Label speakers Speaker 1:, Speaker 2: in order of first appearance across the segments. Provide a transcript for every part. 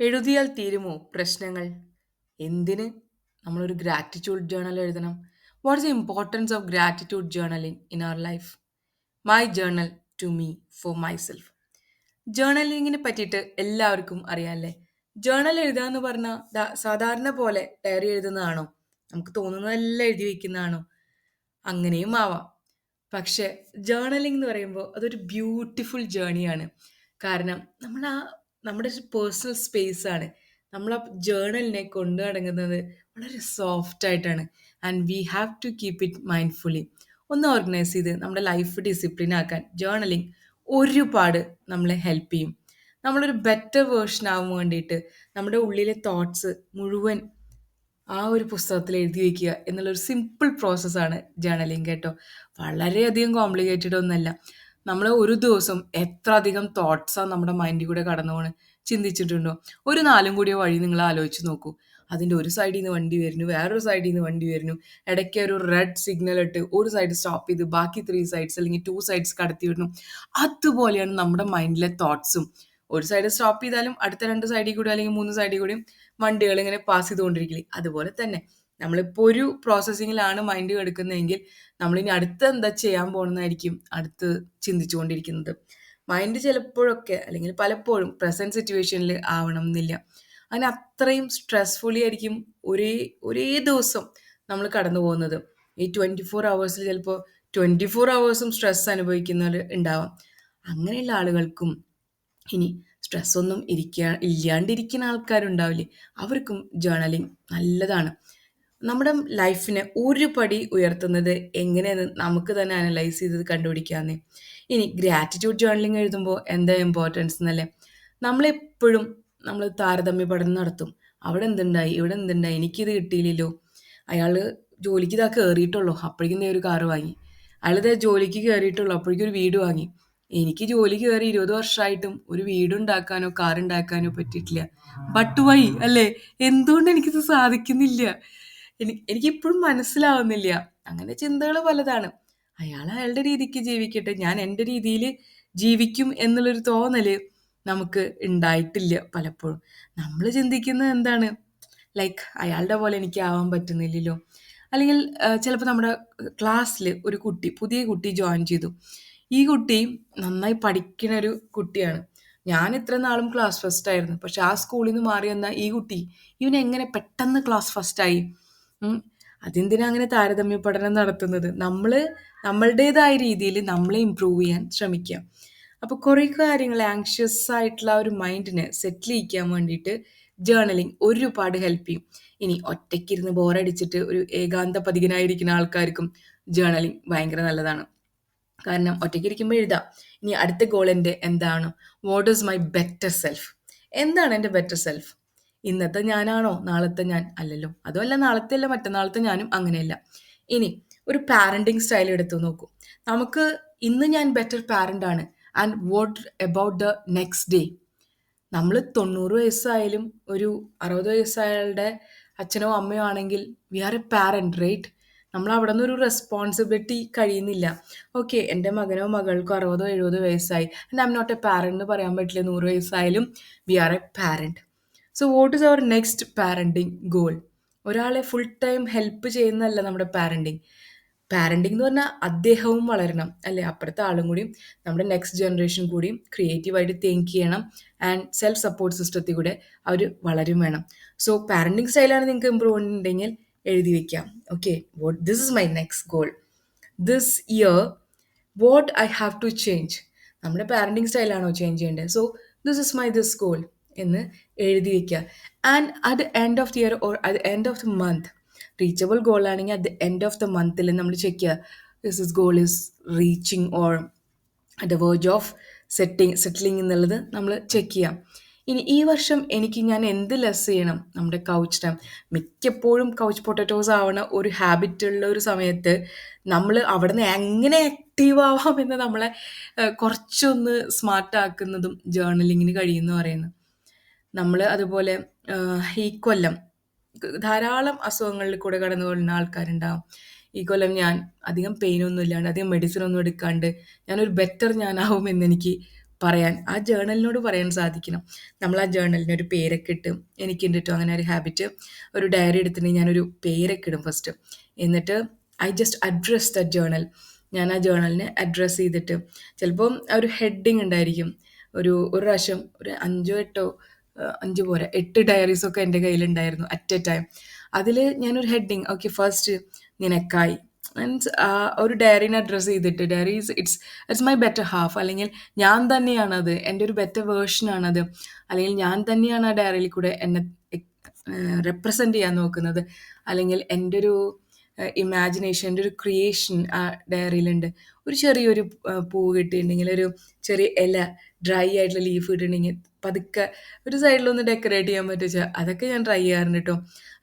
Speaker 1: എഴുതിയാൽ തീരുമോ പ്രശ്നങ്ങൾ? എന്തിന് നമ്മളൊരു ഗ്രാറ്റിറ്റ്യൂഡ് ജേണൽ എഴുതണം? What is the importance of gratitude journaling in our life? My journal to me for myself ജേർണലിങ്ങിനെ പറ്റിയിട്ട് എല്ലാവർക്കും അറിയാമല്ലേ? ജേർണൽ എഴുതുക എന്ന് പറഞ്ഞാൽ സാധാരണ പോലെ ഡയറി എഴുതുന്നതാണോ? നമുക്ക് തോന്നുന്നതെല്ലാം എഴുതി വയ്ക്കുന്നതാണോ അങ്ങനെയും ആവാം. പക്ഷേ ജേർണലിംഗ് എന്ന് പറയുമ്പോൾ അതൊരു ബ്യൂട്ടിഫുൾ ജേണിയാണ് കാരണം നമ്മൾ ആ നമ്മുടെ ഒരു പേഴ്സണൽ സ്പേസ് ആണ്. നമ്മൾ ആ ജേണലിനെ കൊണ്ടു നടങ്ങുന്നത് വളരെ സോഫ്റ്റ് ആയിട്ടാണ്. And we have to keep it mindfully. ഒന്ന് ഓർഗനൈസ് ചെയ്ത് നമ്മുടെ ലൈഫ് ഡിസിപ്ലിൻ ആക്കാൻ ജേണലിങ് ഒരുപാട് നമ്മളെ ഹെൽപ്പ് ചെയ്യും. നമ്മളൊരു ബെറ്റർ വേർഷൻ ആവാൻ വേണ്ടിയിട്ട് നമ്മുടെ ഉള്ളിലെ തോട്ട്സ് മുഴുവൻ ആ ഒരു പുസ്തകത്തിൽ എഴുതി വയ്ക്കുക എന്നുള്ളൊരു സിമ്പിൾ പ്രോസസ്സാണ് ജേണലിങ് കേട്ടോ. വളരെയധികം കോംപ്ലിക്കേറ്റഡ് ഒന്നല്ല. നമ്മൾ ഒരു ദിവസം എത്ര അധികം തോട്ട്സാ നമ്മുടെ മൈൻഡിൽ കൂടെ കടന്നു പോണ് ചിന്തിച്ചിട്ടുണ്ടോ? ഒരു നാലും കൂടിയ വഴി നിങ്ങൾ ആലോചിച്ച് നോക്കൂ. അതിന്റെ ഒരു സൈഡിൽ നിന്ന് വണ്ടി വരുന്നു, വേറൊരു സൈഡിൽ നിന്ന് വണ്ടി വരുന്നു. ഇടയ്ക്ക് ഒരു റെഡ് സിഗ്നൽ ഇട്ട് ഒരു സൈഡ് സ്റ്റോപ്പ് ചെയ്ത് ബാക്കി ത്രീ സൈഡ്സ് അല്ലെങ്കിൽ ടു സൈഡ്സ് കടത്തി വിടുന്നു. അതുപോലെയാണ് നമ്മുടെ മൈൻഡിലെ തോട്ട്സും. ഒരു സൈഡ് സ്റ്റോപ്പ് ചെയ്താലും അടുത്ത രണ്ട് സൈഡിൽ കൂടി അല്ലെങ്കിൽ മൂന്ന് സൈഡിൽ കൂടിയും വണ്ടികൾ ഇങ്ങനെ പാസ് ചെയ്തുകൊണ്ടിരിക്കില്ലേ? അതുപോലെ തന്നെ നമ്മളിപ്പോൾ ഒരു പ്രോസസ്സിങ്ങിലാണ് മൈൻഡ് കിടക്കുന്നതെങ്കിൽ നമ്മളിനി അടുത്ത എന്താ ചെയ്യാൻ പോകുന്നതായിരിക്കും അടുത്ത് ചിന്തിച്ചുകൊണ്ടിരിക്കുന്നത്. മൈൻഡ് ചിലപ്പോഴൊക്കെ അല്ലെങ്കിൽ പലപ്പോഴും പ്രസന്റ് സിറ്റുവേഷനിൽ ആവണം എന്നില്ല. അങ്ങനെ അത്രയും സ്ട്രെസ്ഫുള്ളി ആയിരിക്കും ഒരേ ഒരേ ദിവസം നമ്മൾ കടന്നു പോകുന്നത്. ഈ 24 ഹവേഴ്സിൽ ചിലപ്പോൾ 24 ഹവേഴ്സും സ്ട്രെസ് അനുഭവിക്കുന്നവർ ഉണ്ടാവാം. അങ്ങനെയുള്ള ആളുകൾക്കും ഇനി സ്ട്രെസ്സൊന്നും ഇരിക്കാ ഇല്ലാണ്ടിരിക്കുന്ന ആൾക്കാരുണ്ടാവില്ലേ? അവർക്കും ജേർണലിംഗ് നല്ലതാണ്. നമ്മുടെ ലൈഫിനെ ഒരു പടി ഉയർത്തുന്നത് എങ്ങനെയെന്ന് നമുക്ക് തന്നെ അനലൈസ് ചെയ്ത് കണ്ടുപിടിക്കാമെന്നേ ഇനി ഗ്രാറ്റിറ്റ്യൂഡ് ജേർണലിംഗ് എഴുതുമ്പോൾ എന്താ ഇമ്പോർട്ടൻസ് എന്നല്ലേ? നമ്മളെപ്പോഴും നമ്മൾ താരതമ്യ പഠനം നടത്തും. അവിടെ എന്തുണ്ടായി? ഇവിടെ എന്തുണ്ടായി? എനിക്കിത് കിട്ടിയില്ലല്ലോ. അയാൾ ജോലിക്ക് ഇതാ കയറിയിട്ടുള്ളൂ അപ്പോഴേക്കും ഒരു കാറ് വാങ്ങി. അയാൾ ദേ ജോലിക്ക് കയറിയിട്ടുള്ളൂ അപ്പോഴേക്കും ഒരു വീട് വാങ്ങി. എനിക്ക് ജോലി കയറി ഇരുപത് വർഷമായിട്ടും ഒരു വീടുണ്ടാക്കാനോ കാറുണ്ടാക്കാനോ പറ്റിയിട്ടില്ല. ബട്ട് വൈ അല്ലേ? എന്തുകൊണ്ട് എനിക്കിത് സാധിക്കുന്നില്ല? എനി എനിക്കിപ്പോഴും മനസ്സിലാവുന്നില്ല. അങ്ങനെ ചിന്തകൾ പലതാണ്. അയാൾ അയാളുടെ രീതിക്ക് ജീവിക്കട്ടെ. ഞാൻ എന്റെ രീതിയിൽ ജീവിക്കും എന്നുള്ളൊരു തോന്നൽ നമുക്ക് ഉണ്ടായിട്ടില്ല പലപ്പോഴും. നമ്മൾ ചിന്തിക്കുന്നത് എന്താണ്? ലൈക്ക് അയാളുടെ പോലെ എനിക്ക് ആവാൻ പറ്റുന്നില്ലല്ലോ. അല്ലെങ്കിൽ ചിലപ്പോൾ നമ്മുടെ ക്ലാസ്സിൽ ഒരു കുട്ടി പുതിയ കുട്ടി ജോയിൻ ചെയ്തു. ഈ കുട്ടി നന്നായി പഠിക്കുന്ന ഒരു കുട്ടിയാണ്. ഞാൻ ഇത്ര നാളും ക്ലാസ് ഫസ്റ്റ് ആയിരുന്നു. പക്ഷെ ആ സ്കൂളിൽ നിന്ന് മാറി വന്ന ഈ കുട്ടി ഇവൻ എങ്ങനെ പെട്ടെന്ന് ക്ലാസ് ഫസ്റ്റ് ആയി? അതെന്തിനാ അങ്ങനെ താരതമ്യ പഠനം നടത്തുന്നത്? നമ്മൾ നമ്മളുടേതായ രീതിയിൽ നമ്മളെ ഇമ്പ്രൂവ് ചെയ്യാൻ ശ്രമിക്കുക. അപ്പോൾ കുറേ കാര്യങ്ങൾ ആങ്ഷ്യസ് ആയിട്ടുള്ള ആ ഒരു മൈൻഡിനെ സെറ്റിൽ ചെയ്യിക്കാൻ വേണ്ടിയിട്ട് ജേർണലിംഗ് ഒരുപാട് ഹെൽപ്പ് ചെയ്യും. ഇനി ഒറ്റയ്ക്കിരുന്ന് ബോറടിച്ചിട്ട് ഒരു ഏകാന്ത പതികനായിരിക്കുന്ന ആൾക്കാർക്കും ജേർണലിംഗ് ഭയങ്കര നല്ലതാണ്. കാരണം ഒറ്റയ്ക്കിരിക്കുമ്പോൾ എഴുതാം. ഇനി അടുത്ത ഗോൾ എന്റെ എന്താണ്? What is my better self? എന്താണ് എന്റെ ബെറ്റർ സെൽഫ്? ഇന്നത്തെ ഞാനാണോ നാളത്തെ ഞാൻ? അല്ലല്ലോ. അതുമല്ല നാളത്തെ അല്ല മറ്റന്നാളത്തെ ഞാനും അങ്ങനെയല്ല. ഇനി ഒരു പാരന്റിങ് സ്റ്റൈൽ എടുത്തു നോക്കൂ. നമുക്ക് ഇന്ന് ഞാൻ ബെറ്റർ പാരന്റ് ആണ്. And what about the next day? നമ്മൾ 90 വയസ്സായാലും ഒരു 60 വയസ്സായാളുടെ അച്ഛനോ അമ്മയോ ആണെങ്കിൽ we are a parent right? നമ്മൾ അവിടെ ഒരു റെസ്പോൺസിബിലിറ്റി കഴിയുന്നില്ല. ഓക്കെ എന്റെ മകനോ മകൾക്കോ 60ഓ 70ഓ വയസ്സായി. And I am not a parent എന്ന് പറയാൻ പറ്റില്ല. നൂറ് വയസ്സായാലും we are a parent. So what is our next parenting goal? ഒരാളെ ഫുൾ ടൈം ഹെൽപ്പ് ചെയ്യുന്നതല്ല നമ്മുടെ പാരന്റിങ് പാരന്റിങ് എന്ന് പറഞ്ഞാൽ അദ്ദേഹവും വളരണം അല്ലേ? അപ്പുറത്തെ ആളും കൂടിയും നമ്മുടെ നെക്സ്റ്റ് ജനറേഷൻ കൂടിയും ക്രിയേറ്റീവായിട്ട് തിങ്ക് ചെയ്യണം. ആൻഡ് സെൽഫ് സപ്പോർട്ട് സിസ്റ്റത്തിൽ കൂടെ അവർ വളരും വേണം. സോ പാരന്റിങ് സ്റ്റൈലാണ് നിങ്ങൾക്ക് ഇമ്പ്രൂവ് ഉണ്ടെങ്കിൽ എഴുതി വയ്ക്കാം okay what this is my next goal. This year what I have to change? നമ്മുടെ പാരന്റിങ് സ്റ്റൈലാണോ ചേഞ്ച് ചെയ്യേണ്ടത്? So this is my this goal എന്ന് എഴുതി വെക്കുക. And at end of the year or at end of the month reachable goal ആണെങ്കിൽ at the end of the മന്തിൽ നമ്മൾ check ചെയ്യുക. This is goal is reaching or at the verge of setting settling എന്നുള്ളത് നമ്മൾ check ചെയ്യാം. ഇനി ഈ വർഷം എനിക്ക് ഞാൻ എന്ത് ലെസ് ചെയ്യണം? നമ്മുടെ കൗച്ച് ടൈം. മിക്കപ്പോഴും കൗച്ച് പൊട്ടറ്റോസ് ആവണ ഒരു ഹാബിറ്റ് ഉള്ള ഒരു സമയത്ത് നമ്മൾ അവിടെ നിന്ന് എങ്ങനെ ആക്റ്റീവ് ആവാം എന്ന് നമ്മളെ കുറച്ചൊന്ന് സ്മാർട്ട് ആക്കുന്നതും ജേർണലിങ്ങിന് കഴിയുമെന്ന് പറയുന്നു. നമ്മൾ അതുപോലെ ഈ കൊല്ലം ധാരാളം അസുഖങ്ങളിൽ കൂടെ കടന്നു പോകുന്ന ആൾക്കാരുണ്ടാവും. ഈ കൊല്ലം ഞാൻ അധികം പെയിൻ ഒന്നും ഇല്ലാണ്ട് അധികം മെഡിസിൻ ഒന്നും എടുക്കാണ്ട് ഞാനൊരു ബെറ്റർ ഞാനാവും എന്നെനിക്ക് പറയാൻ ആ ജേണലിനോട് പറയാൻ സാധിക്കണം. നമ്മൾ ആ ജേണലിന് ഒരു പേരൊക്കെ ഇട്ട് എനിക്കുണ്ട് കേട്ടോ അങ്ങനെ ഒരു ഹാബിറ്റ് ഒരു ഡയറി എടുത്തിട്ടുണ്ടെങ്കിൽ ഞാനൊരു പേരൊക്കെ ഇടും ഫസ്റ്റ് എന്നിട്ട് I just address the journal ഞാൻ ആ ജേണലിനെ അഡ്രസ്സ് ചെയ്തിട്ട് ചിലപ്പം ഒരു ഹെഡിങ് ഉണ്ടായിരിക്കും. ഒരു ഒരു പ്രാവശ്യം ഒരു അഞ്ചോ എട്ടോ അഞ്ച് പോരാ. എട്ട് ഡയറീസ് ഒക്കെ എന്റെ കയ്യിലുണ്ടായിരുന്നു അറ്റ് എ ടൈം അതിൽ ഞാനൊരു ഹെഡിങ് ഓക്കെ ഫസ്റ്റ് നിനക്കായി. മീൻസ് ഒരു ഡയറീനെ അഡ്രസ്സ് ചെയ്തിട്ട് diary is it's it's my better half അല്ലെങ്കിൽ ഞാൻ തന്നെയാണത് എന്റെ ഒരു ബെറ്റർ വേർഷനാണത് അല്ലെങ്കിൽ ഞാൻ തന്നെയാണ് ആ ഡയറിയിൽ കൂടെ എന്നെ റെപ്രസെന്റ് ചെയ്യാൻ നോക്കുന്നത്. അല്ലെങ്കിൽ എന്റെ ഒരു ഇമാജിനേഷൻ എന്റെ ഒരു ക്രിയേഷൻ ആ ഡയറിയിലുണ്ട് ഒരു ചെറിയൊരു പൂ കിട്ടിയിട്ടുണ്ടെങ്കിൽ ഒരു ചെറിയ ഇല ഡ്രൈ ആയിട്ടുള്ള ലീഫ് കിട്ടിയിട്ടുണ്ടെങ്കിൽ പതുക്കെ ഒരു സൈഡിലൊന്ന് ഡെക്കറേറ്റ് ചെയ്യാൻ പറ്റുക അതൊക്കെ ഞാൻ ട്രൈ ചെയ്യാറുണ്ട് കേട്ടോ.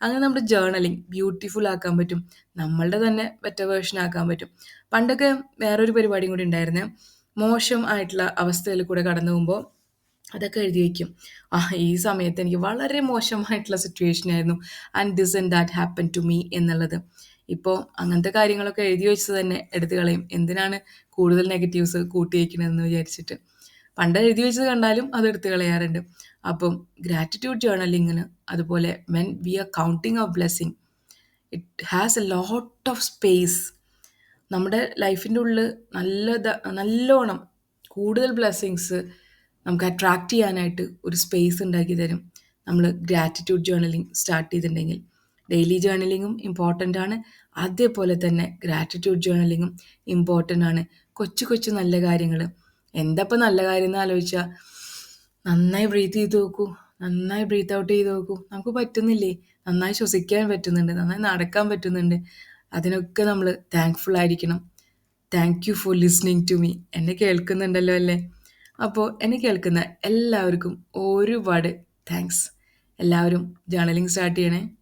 Speaker 1: അങ്ങനെ നമ്മുടെ ജേർണലിങ് ബ്യൂട്ടിഫുൾ ആക്കാൻ പറ്റും. നമ്മളുടെ തന്നെ ബെറ്റർ വേർഷൻ ആക്കാൻ പറ്റും. പണ്ടൊക്കെ വേറൊരു പരിപാടിയും കൂടി ഉണ്ടായിരുന്നേ മോശം ആയിട്ടുള്ള അവസ്ഥയിൽ കൂടെ കടന്നു പോകുമ്പോൾ അതൊക്കെ എഴുതി വയ്ക്കും ആ ഈ സമയത്ത് എനിക്ക് വളരെ മോശമായിട്ടുള്ള സിറ്റുവേഷൻ ആയിരുന്നു. And this and that happen to me എന്നുള്ളത്. ഇപ്പോൾ അങ്ങനത്തെ കാര്യങ്ങളൊക്കെ എഴുതി വെച്ചത് തന്നെ എടുത്തു കളയും. എന്തിനാണ് കൂടുതൽ നെഗറ്റീവ്സ് കൂട്ടി വയ്ക്കണമെന്ന് വിചാരിച്ചിട്ട്. പണ്ട് എഴുതി വെച്ചത് കണ്ടാലും അത് എടുത്തു കളയാറുണ്ട്. അപ്പം ഗ്രാറ്റിറ്റ്യൂഡ് ജേർണലിങ്ങിന് അതുപോലെ when we are counting of blessing it has a lot of space നമ്മുടെ ലൈഫിന്റെ ഉള്ളിൽ നല്ല നല്ലോണം കൂടുതൽ ബ്ലെസ്സിങ്സ് നമുക്ക് അട്രാക്റ്റ് ചെയ്യാനായിട്ട് ഒരു സ്പേസ് ഉണ്ടാക്കി തരും. നമ്മൾ ഗ്രാറ്റിറ്റ്യൂഡ് ജേർണലിങ് സ്റ്റാർട്ട് ചെയ്തിട്ടുണ്ടെങ്കിൽ. ഡെയിലി ജേർണലിങ്ങും ഇമ്പോർട്ടന്റ് ആണ്. അതേപോലെ തന്നെ ഗ്രാറ്റിറ്റ്യൂഡ് ജേർണലിങ്ങും ഇമ്പോർട്ടന്റ് ആണ്. കൊച്ചു കൊച്ചു നല്ല കാര്യങ്ങൾ എന്താ ഇപ്പം നല്ല കാര്യം എന്ന് ആലോചിച്ചാൽ നന്നായി ബ്രീത്ത് ചെയ്ത് നോക്കൂ. നന്നായി ബ്രീത്ത് ഔട്ട് ചെയ്ത് നോക്കൂ. നമുക്ക് പറ്റുന്നില്ലേ? നന്നായി ശ്വസിക്കാൻ പറ്റുന്നുണ്ട്. നന്നായി നടക്കാൻ പറ്റുന്നുണ്ട്. അതിനൊക്കെ നമ്മൾ താങ്ക്ഫുൾ ആയിരിക്കണം. Thank you for listening to me എന്നെ കേൾക്കുന്നുണ്ടല്ലോ അല്ലേ? അപ്പോൾ എന്നെ കേൾക്കുന്ന എല്ലാവർക്കും ഒരുപാട് താങ്ക്സ് എല്ലാവരും ജേർണലിംഗ് സ്റ്റാർട്ട് ചെയ്യണേ.